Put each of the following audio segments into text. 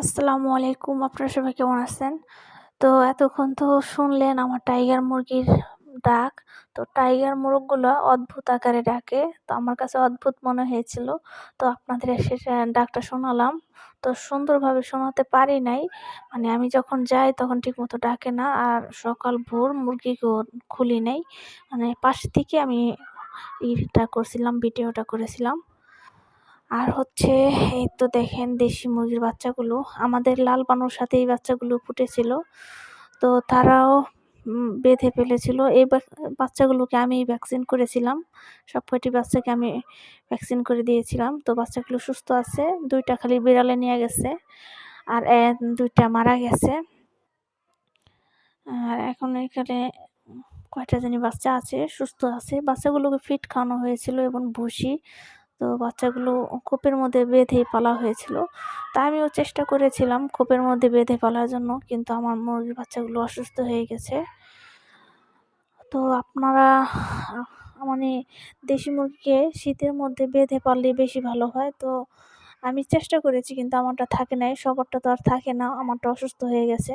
আসসালামু আলাইকুম, আপনারা সবাই কেমন আছেন? তো এতক্ষণ তো শুনলেন আমার টাইগার মুরগির ডাক। তো টাইগার মোরগগুলো অদ্ভুত আকারে ডাকে। তো আমার কাছে অদ্ভুত মনে হয়েছিল। তো আপনাদের এসে ডাকটা শোনালাম। তো সুন্দরভাবে শোনাতে পারি নাই। মানে আমি যখন যাই তখন ঠিকমতো ডাকে না। আর সকাল ভোর মুরগিকেও খুলি নেই। মানে পাশ থেকে আমি ইটা করছিলাম, ভিডিওটা করেছিলাম। আর হচ্ছে, এই তো দেখেন দেশি মুরগির বাচ্চাগুলো। আমাদের লাল পানোর সাথে এই বাচ্চাগুলো ফুটেছিল। তো তারাও বেঁধে ফেলেছিল। এই বাচ্চাগুলোকে আমি ভ্যাকসিন করেছিলাম। সব কয়টি বাচ্চাকে আমি ভ্যাকসিন করে দিয়েছিলাম। তো বাচ্চাগুলো সুস্থ আছে, দুইটা খালি বিড়ালে নিয়ে গেছে, আর দুইটা মারা গেছে। আর এখন এখানে কয়টা জানি বাচ্চা আছে, সুস্থ আছে। বাচ্চাগুলোকে ফিট খাওয়ানো হয়েছিল এবং ভুসি তো বাচ্চাগুলো খোপের মধ্যে বেঁধে পালা হয়েছিল। তা আমিও চেষ্টা করেছিলাম খোপের মধ্যে বেঁধে পালার জন্য, কিন্তু আমার মুরগির বাচ্চাগুলো অসুস্থ হয়ে গেছে। তো আপনারা মানে দেশি মুরগিকে শীতের মধ্যে বেঁধে পারলে বেশি ভালো হয়। তো আমি চেষ্টা করেছি, কিন্তু আমারটা থাকে নাই সবারটা তো আর থাকে না, আমারটা অসুস্থ হয়ে গেছে।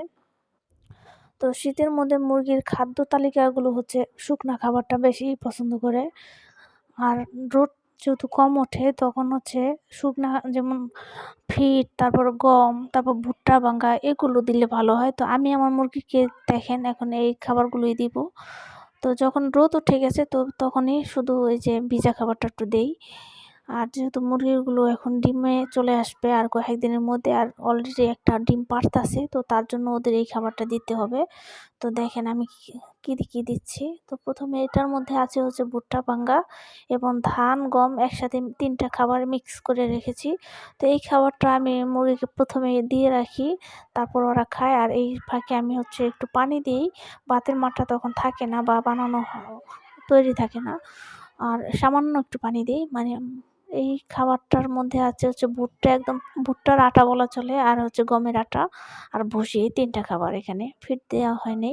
তো শীতের মধ্যে মুরগির খাদ্য তালিকাগুলো হচ্ছে শুকনা খাবারটা বেশি পছন্দ করে। আর রোদ যেহেতু কম ওঠে, তখন হচ্ছে শুকনা যেমন ফিট, তারপর গম, তারপর ভুট্টা, ভাঙ্গা এগুলো দিলে ভালো হয়। তো আমি আমার মুরগিকে দেখেন এখন এই খাবারগুলোই দিব। তো যখন রোদ উঠে গেছে, তো তখনই শুধু ওই যে ভিজা খাবারটা একটু দেই। আর যেহেতু মুরগিগুলো এখন ডিমে চলে আসবে আর কয়েকদিনের মধ্যে, আর অলরেডি একটা ডিম পারতাছে, তো তার জন্য ওদের এই খাবারটা দিতে হবে। তো দেখেন আমি কী কী দিচ্ছি? তো প্রথমে এটার মধ্যে আছে হচ্ছে ভুট্টা, পাঙ্গা এবং ধান, গম একসাথে তিনটা খাবার মিক্স করে রেখেছি। তো এই খাবারটা আমি মুরগিকে প্রথমে দিয়ে রাখি, তারপর ওরা খায়। আর এই ফাঁকে আমি হচ্ছে একটু পানি দিই বাতের মাঠটা তখন থাকে না বা বানানো তৈরি থাকে না। আর সামান্য একটু পানি দিই মানে এই খাবারটার মধ্যে আছে হচ্ছে ভুট্টা, একদম ভুট্টার আটা বলা চলে, আর হচ্ছে গমের আটা, আর ভুসি, এই তিনটা খাবার এখানে ফিট দেওয়া হয়নি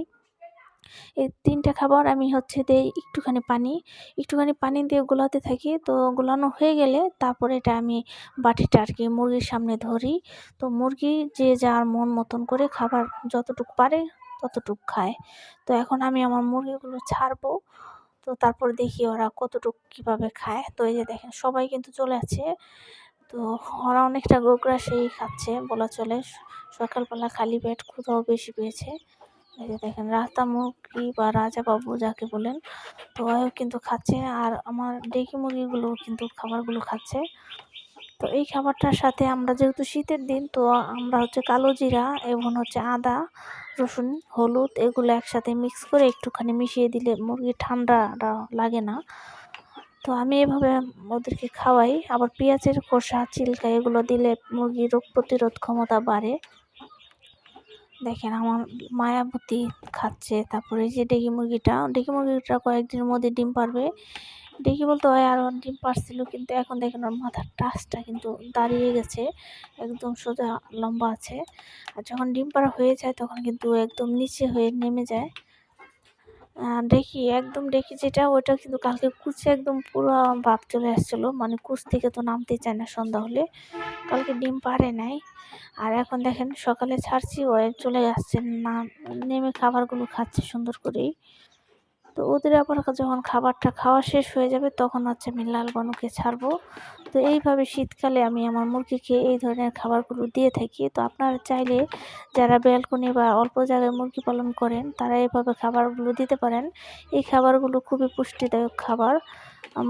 এই তিনটা খাবার আমি হচ্ছে দিই একটুখানি পানি একটুখানি পানি দিয়ে গোলাতে থাকি, তো গোলানো হয়ে গেলে তারপরে এটা আমি বাটিটা আর কি মুরগির সামনে ধরি। তো মুরগি যে যার মন মতন করে খাবার যতটুক পারে ততটুক খায়। তো এখন আমি আমার মুরগিগুলো ছাড়বো। তো তারপর দেখি ওরা কতটুকু কীভাবে খায়। তো এই যে দেখেন, সবাই কিন্তু চলে আছে তো ওরা অনেকটা গোগ্রাসেই খাচ্ছে বলা চলে। সকালবেলা খালি পেট ক্ষুধাও বেশি পেয়েছে। এই যে দেখেন রাস্তা মুরগি বা রাজা বাবু যাকে বলেন, তো ওরাও কিন্তু খাচ্ছে। আর আমার ডেকি মুরগিগুলোও কিন্তু খাবারগুলো খাচ্ছে। তো এই খাবারটার সাথে আমরা যেহেতু শীতের দিন, তো আমরা হচ্ছে কালো জিরা এবং হচ্ছে আদা রসুন, হলুদ এগুলো একসাথে মিক্স করে একটুখানি মিশিয়ে দিলে মুরগি ঠান্ডাটা লাগে না। তো আমি এভাবে ওদেরকে খাওয়াই। আবার পেঁয়াজের খোসা, চিলকা এগুলো দিলে মুরগির রোগ প্রতিরোধ ক্ষমতা বাড়ে। দেখেন আমার মায়াবতী খাচ্ছে। তারপরে যে ডেকি মুরগিটা ডেকি মুরগিটা কয়েকদিনের মধ্যে ডিম পারবে। ডেকি বলতে হয় আরও ডিম পারছিল, কিন্তু এখন দেখেন ওর মাথার টাচটা কিন্তু দাঁড়িয়ে গেছে, একদম সোজা লম্বা আছে। আর যখন ডিম পাড়া হয়ে যায়, তখন কিন্তু একদম নিচে হয়ে নেমে যায়। দেখি, একদম দেখি যেটা ওইটা কিন্তু কালকে কুচে একদম পুরো ভাব চলে আসছিল মানে কুচ থেকে তো নামতে চায় না সন্ধ্যা হলে। কালকে ডিম পারে নাই। আর এখন দেখেন সকালে ছাড়ছি, ও চলে যাচ্ছে না, নেমে খাবারগুলো খাচ্ছে সুন্দর করেই। তো ওদের আবার যখন খাবারটা খাওয়া শেষ হয়ে যাবে, তখন হচ্ছে আমি লাল বানুকে ছাড়বো। তো এইভাবে শীতকালে আমি আমার মুরগিকে এই ধরনের খাবারগুলো দিয়ে থাকি। তো আপনারা চাইলে যারা ব্যালকনি বা অল্প জায়গায় মুরগি পালন করেন, তারা এইভাবে খাবারগুলো দিতে পারেন। এই খাবারগুলো খুবই পুষ্টিদায়ক খাবার।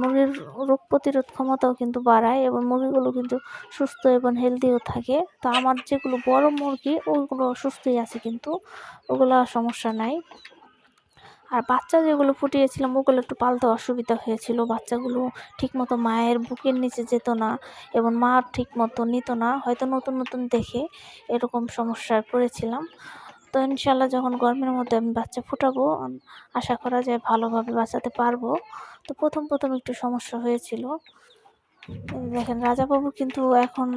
মুরগির রোগ প্রতিরোধ ক্ষমতাও কিন্তু বাড়ায় এবং মুরগিগুলো কিন্তু সুস্থ এবং হেলদিও থাকে। তো আমার যেগুলো বড় মুরগি ওইগুলো সুস্থই আছে কিন্তু, ওগুলো সমস্যা নাই। আর বাচ্চা যেগুলো ফুটিয়েছিলাম, ওগুলো একটু পালতে অসুবিধা হয়েছিল। বাচ্চাগুলো ঠিকমতো মায়ের বুকের নিচে যেত না এবং মা ঠিকমতো নিত না। হয়তো নতুন নতুন দেখে এরকম সমস্যায় পড়েছিলাম। তো ইনশাল্লাহ যখন গরমের মধ্যে আমি বাচ্চা ফুটাবো, আশা করা যায় ভালোভাবে বাঁচাতে পারব। তো প্রথম প্রথম একটু সমস্যা হয়েছিল। দেখেন, রাজাবাবু কিন্তু এখন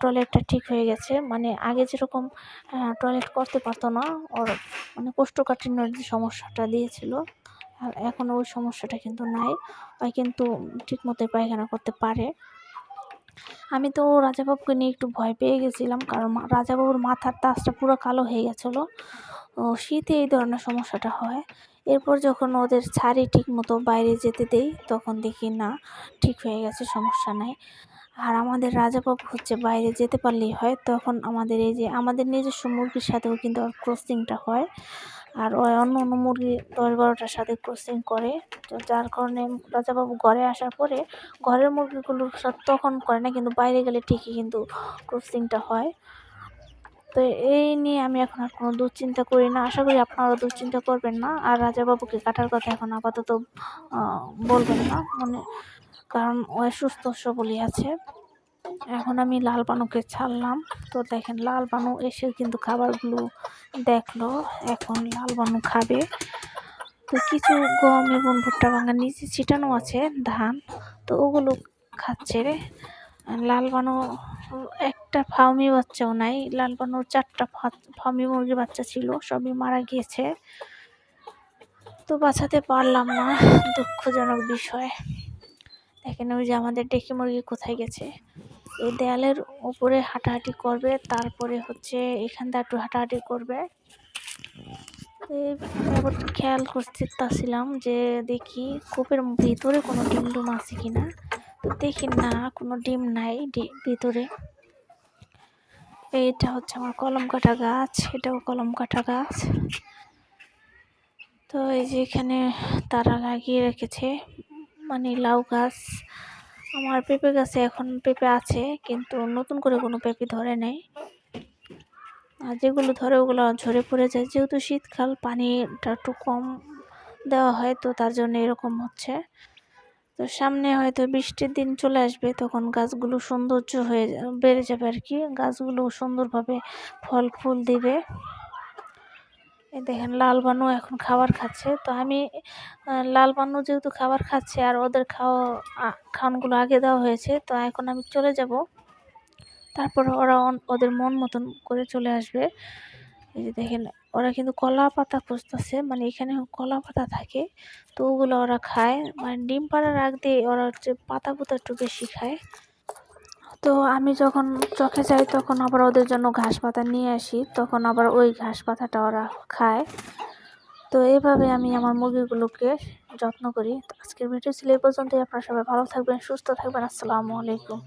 টয়লেটটা ঠিক হয়ে গেছে। মানে আগে যেরকম টয়লেট করতে পারতো না, ওর মানে কোষ্ঠকাঠিন্যর যে সমস্যাটা দিয়েছিল, আর এখন ওই সমস্যাটা কিন্তু নাই। ওই কিন্তু ঠিক মতোই পায়খানা করতে পারে। আমি তো রাজাবাবুকে নিয়ে একটু ভয় পেয়ে গেছিলাম, কারণ রাজাবাবুর মাথার তাজটা পুরো কালো হয়ে গেছিল। শীতে এই ধরনের সমস্যাটা হয়। এরপর যখন ওদের ছাড়ি ঠিক মতো বাইরে যেতে দেই, তখন দেখি, না, ঠিক হয়ে গেছে, সমস্যা নাই। আর আমাদের রাজাবাবু হচ্ছে বাইরে যেতে পারলেই হয়, তখন আমাদের এই যে, আমাদের নিজস্ব মুরগির সাথেও কিন্তু আর ক্রসিংটা হয়। আর ওই অন্য অন্য মুরগি দশ বারোটার সাথে ক্রসিং করে। তো যার কারণে রাজাবাবু ঘরে আসার পরে ঘরের মুরগিগুলোর সাথে তখন করে না, কিন্তু বাইরে গেলে ঠিকই কিন্তু ক্রসিংটা হয়। তো এই নিয়ে আমি এখন আর কোনো দুশ্চিন্তা করি না। আশা করি আপনারাও দুশ্চিন্তা করবেন না। আর রাজাবাবুকে কাটার কথা এখন আপাতত বলবেন না। মানে কারণ ও সুস্থ সবলই আছে। এখন আমি লাল পানুকে ছাড়লাম। তো দেখেন, লাল পানু এসে কিন্তু খাবারগুলো দেখল। এখন লাল পানু খাবে। তো কিছু গম এবং ভুট্টা ভাঙা নিচে ছিটানো আছে ধান। তো ওগুলো খাচ্ছে। রে লাল বানু একটা ফার্মি বাচ্চাও নাই। লাল বানুর চারটা ফার্মি মুরগির বাচ্চা ছিল, সবই মারা গিয়েছে। তো বাঁচাতে পারলাম না, দুঃখজনক বিষয়। দেখেন ওই যে আমাদের ডেকে মুরগি কোথায় গেছে। এই দেয়ালের উপরে হাঁটাহাঁটি করবে, তারপরে হচ্ছে এখানটা একটু হাঁটাহাঁটি করবে। খেয়াল করতেছিলাম যে দেখি কূপের ভিতরে কোনো ডিম ডুম আছে কিনা। তো দেখি না, কোনো ডিম নাই ভিতরে। এইটা হচ্ছে আমার কলম কাটা গাছ, এটাও কলম কাটা গাছ। তো এই যে এখানে তারা লাগিয়ে রেখেছে মানে লাউ গাছ। আমার পেঁপে গাছে এখন পেঁপে আছে, কিন্তু নতুন করে কোনো পেঁপে ধরে নেই। আর যেগুলো ধরে, ওগুলো ঝরে পড়ে যায়। যেহেতু শীতকাল, পানিটা একটু কম দেওয়া হয়, তো তার জন্য এরকম হচ্ছে। তো সামনে হয়তো বৃষ্টির দিন চলে আসবে, তখন গাছগুলো সৌন্দর্য হয়ে বেড়ে যাবে আর কি। গাছগুলো সুন্দরভাবে ফল ফুল দিবে। এই দেখেন, লাল বানু এখন খাবার খাচ্ছে। তো আমি লাল বানু যেহেতু খাবার খাচ্ছে আর ওদের খাওয়া খাওয়ানগুলো আগে দেওয়া হয়েছে, তো এখন আমি চলে যাব। তারপর ওরা ওদের মন মতন করে চলে আসবে। এই যে দেখেন ওরা কিন্তু কলা পাতা খুঁজতেছে মানে এখানে কলা পাতা থাকে, তো ওগুলো ওরা খায়। মানে ডিম পাড়ার আগ দিয়ে ওরা হচ্ছে পাতা পুতা একটু বেশি খায়। তো আমি যখন চোখে যাই তখন আবার ওদের জন্য ঘাস পাতা নিয়ে আসি, তখন আবার ওই ঘাস পাতাটা ওরা খায়। তো এইভাবে আমি আমার মুরগিগুলোকে যত্ন করি। আজকের ভিডিও ছিল এই পর্যন্তই। আপনারা সবাই ভালো থাকবেন, সুস্থ থাকবেন। আসসালামু আলাইকুম।